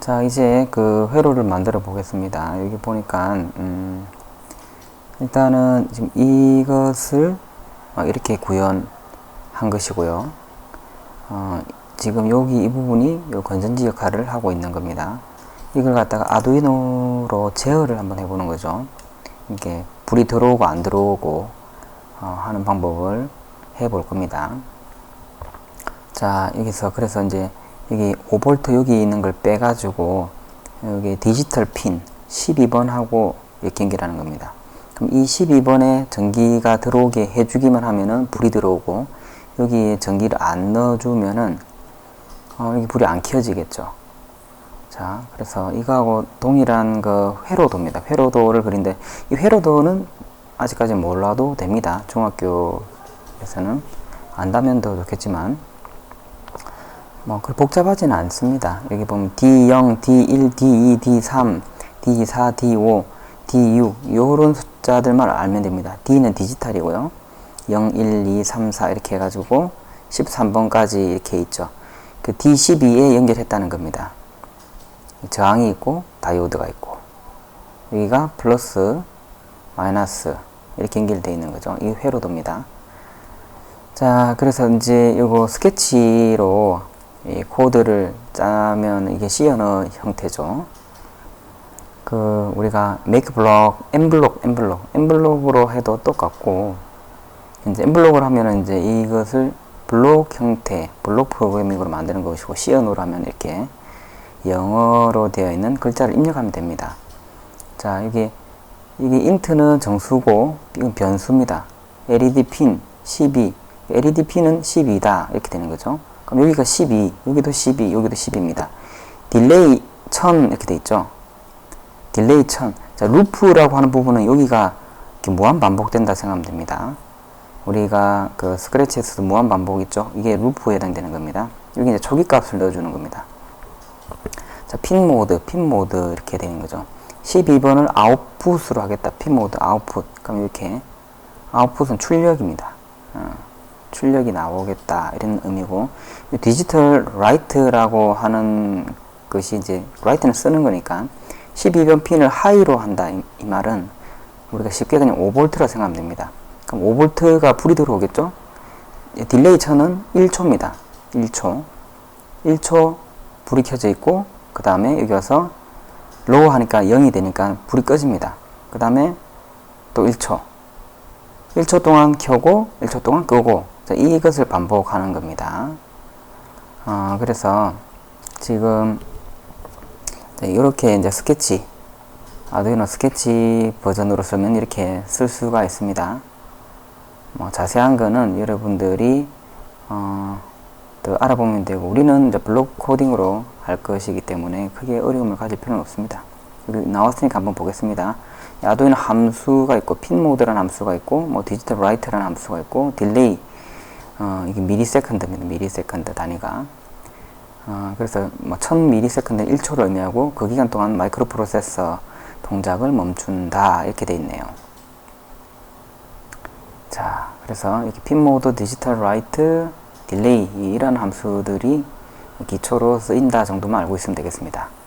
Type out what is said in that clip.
자, 이제 그 회로를 만들어 보겠습니다. 여기 보니까, 음, 일단은 지금 이것을 어, 이렇게 구현한 것이고요. 어, 지금 여기 이 부분이 요 건전지 역할을 하고 있는 겁니다. 이걸 갖다가 아두이노로 제어를 한번 해보는 거죠. 이렇게 불이 들어오고 안 들어오고 어, 하는 방법을 해 볼 겁니다. 자, 여기서 그래서 이제 여기 5V 여기 있는 걸 빼가지고 여기 디지털 핀 12번하고 이렇게 연결하는 겁니다. 그럼 이 12번에 전기가 들어오게 해주기만 하면은 불이 들어오고 여기 전기를 안 넣어주면은 어, 여기 불이 안 켜지겠죠. 자, 그래서 이거하고 동일한 그 회로도입니다. 회로도를 그린데 이 회로도는 아직까지 몰라도 됩니다. 중학교에서는 안다면 더 좋겠지만 뭐, 그 복잡하지는 않습니다. 여기 보면 D0, D1, D2, D3, D4, D5, D6 요런 숫자들만 알면 됩니다. D는 디지털이고요. 0, 1, 2, 3, 4 이렇게 해가지고 13번까지 이렇게 있죠. 그 D12에 연결했다는 겁니다. 저항이 있고 다이오드가 있고 여기가 플러스, 마이너스 이렇게 연결되어 있는 거죠. 이 회로도입니다. 자, 그래서 이제 요거 스케치로 이 코드를 짜면 이게 C 언어 형태죠. 그 우리가 make 블록, m 블록, m 블록, m 블록으로 해도 똑같고 이제 m 블록을 하면은 이제 이것을 블록 형태, 블록 프로그래밍으로 만드는 것이고 C 언어로 하면 이렇게 영어로 되어 있는 글자를 입력하면 됩니다. 자, 여기 이게 int는 정수고 이건 변수입니다. LED 핀 12, LED 핀은 12다 이렇게 되는 거죠. 그럼 여기가 12, 여기도 12, 여기도 10입니다. 딜레이 1000 이렇게 돼 있죠. 딜레이 1000. 자, 루프라고 하는 부분은 여기가 무한 반복된다 생각하면 됩니다. 우리가 그 스크래치에서도 무한 반복 있죠. 이게 루프에 해당되는 겁니다. 여기 이제 초기 값을 넣어주는 겁니다. 자, 핀 모드, 핀 모드 이렇게 되는 거죠. 12번을 아웃풋으로 하겠다. 핀 모드 아웃풋. 그럼 이렇게 아웃풋은 출력입니다. 어, 출력이 나오겠다 이런 의미고 디지털 라이트라고 하는 것이 이제 라이트는 쓰는 거니까 12번 핀을 하이로 한다 이, 이 말은 우리가 쉽게 그냥 5V라 생각하면 됩니다. 그럼 5V가 불이 들어오겠죠? 딜레이 천은 1초입니다. 1초. 1초 불이 켜져 있고 그 다음에 여기 와서 로우 하니까 0이 되니까 불이 꺼집니다. 그 다음에 또 1초. 1초 동안 켜고 1초 동안 끄고 이것을 반복하는 겁니다. 어, 그래서 지금 이렇게 이제 스케치 아두이노 스케치 버전으로 쓰면 이렇게 쓸 수가 있습니다. 뭐 자세한 거는 여러분들이 어, 더 알아보면 되고 우리는 이제 블록 코딩으로 할 것이기 때문에 크게 어려움을 가질 필요는 없습니다. 여기 나왔으니까 한번 보겠습니다. 아두이노 함수가 있고 핀 모드라는 함수가 있고 뭐 디지털 라이트라는 함수가 있고 딜레이 어, 이게 미리세컨드입니다. 미리세컨드 단위가 어, 그래서 뭐 1000미리세컨드 1초를 의미하고 그 기간 동안 마이크로 프로세서 동작을 멈춘다 이렇게 돼 있네요. 자, 그래서 이렇게 핀 모드, 디지털 라이트, 딜레이 이런 함수들이 기초로 쓰인다 정도만 알고 있으면 되겠습니다.